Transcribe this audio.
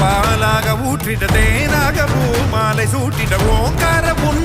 பாலாக ஊற்றிட தேனாக பூ மாலை சூட்டிட ஓங்கார புல்